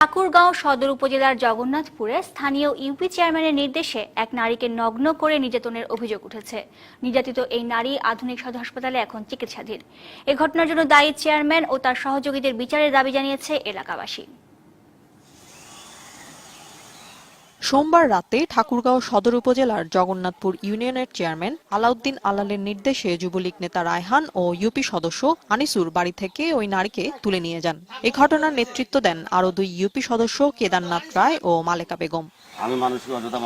ঠাকুরগাঁও সদর উপজেলার জগন্নাথপুরে স্থানীয় ইউপি চেয়ারম্যানের নির্দেশে এক নারীকে নগ্ন করে নির্যাতনের অভিযোগ উঠেছে। নির্যাতিত এই নারী আধুনিক সদর হাসপাতালে এখন চিকিৎসাধীন। এ ঘটনার জন্য দায়ী চেয়ারম্যান ও তার সহযোগীদের বিচারের দাবি জানিয়েছে এলাকাবাসী। সোমবার রাতে ঠাকুরগাঁও সদর উপজেলার জগন্নাথপুর ইউনিয়নের চেয়ারম্যান আলাউদ্দিন আলালের নির্দেশে যুবলীগ নেতা রায়হান ও ইউপি সদস্য আনিসুর বাড়ি থেকে ওই নারীকে তুলে নিয়ে যান। এ ঘটনার নেতৃত্ব দেন আরও দুই ইউপি সদস্য কেদারনাথ রায় ও মালেকা বেগম। আমি অযথা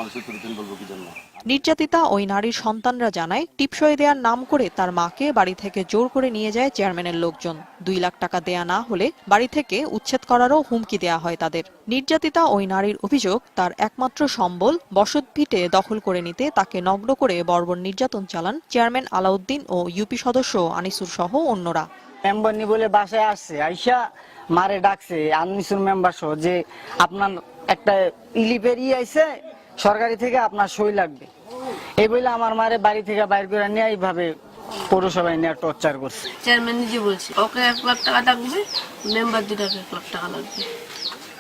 বলব কি জন্য? নির্যাতিতা ওই নারীর সন্তানরা জানায়, টিপসই দেওয়ার নাম করে তার মাকে বাড়ি থেকে জোর করে নিয়ে যায় চেয়ারম্যানের লোকজন। দুই লাখ টাকা দেয়া না হলে বাড়ি থেকে উচ্ছেদ করারও হুমকি দেয়া হয় তাদের। নির্যাতিতা ওই নারীর অভিযোগ, তার একমাত্র সম্বল বসত ভিটে দখল করে নিতে তাকে নগ্ন করে বর্বর নির্যাতন চালান চেয়ারম্যান আলাউদ্দিন ও ইউপি সদস্য আনিসুর সহ অন্যরা। মেম্বার বলে বাসায় আসছে, আইসা মারে ডাকছে আনমিসুর মেম্বার সহ যে আপনার একটা ইলিপেরি আইছে, সরকারি থেকে আপনার সই লাগবে। এই বলে আমার মারে বাড়ি থেকে বাইর করে নিয়ে এইভাবে পৌরসভায় নিয়ে টর্চার করছে। চেয়ারম্যান নিজে বলছে ওকে এক লাখ টাকা লাগবে মেম্বার দুটাকে এক লাখ টাকা লাগবে।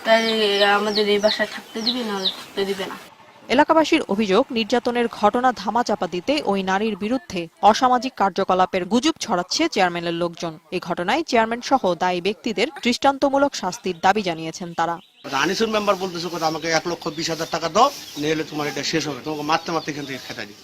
তাই আমাদের এই বাসায় থাকতে দিবে না থাকতে দিবে না। এলাকাবাসীর অভিযোগ নির্যাতনের ঘটনা ধামাচাপা দিতে ওই নারীর বিরুদ্ধে অসামাজিক কার্যকলাপের গুজব ছড়াচ্ছে চেয়ারম্যানের লোকজন। এই ঘটনায় চেয়ারম্যান সহ দায়ী ব্যক্তিদের দৃষ্টান্তমূলক শাস্তির দাবি জানিয়েছেন তারা। আনিসুর মেম্বার বলতেছে কথা আমাকে এক লক্ষ বিশ হাজার টাকা দাও নিয়ে তোমার এটা শেষ হবে। তোমাকে মারতে মারতে এখান থেকে খেতে দিই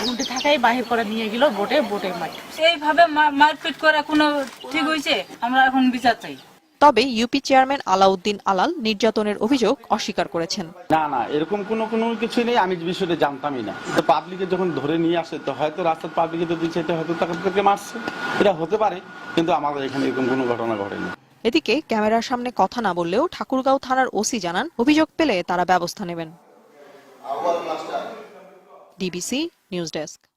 ঘুমটি থাকাই বাহির করে নিয়ে গেল বোটে বোটে মার। এইভাবে মারপিট করা কোনো ঠিক হয়েছে? আমরা এখন বিচার চাই। তবে ইউপি চেয়ারম্যান আলাউদ্দিন আলাল নির্যাতনের অভিযোগ অস্বীকার করেছেন। না না এরকম কোনো কোনো কিছু নেই আমি বিষয়টা জানতামই না। তো পাবলিকে যখন ধরে নিয়ে আসে তো হয়তো রাস্তার পাবলিকে তো দিচ্ছে হয়তো তাদেরকে মারছে। এটা হতে পারে কিন্তু আমাদের এখানে এরকম কোনো ঘটনা ঘটেনি। এদিকে ক্যামেরার সামনে কথা না বললেও ঠাকুরগাঁও থানার ওসি জানান অভিযোগ পেলে তারা ব্যবস্থা নেবেন। DBC news desk.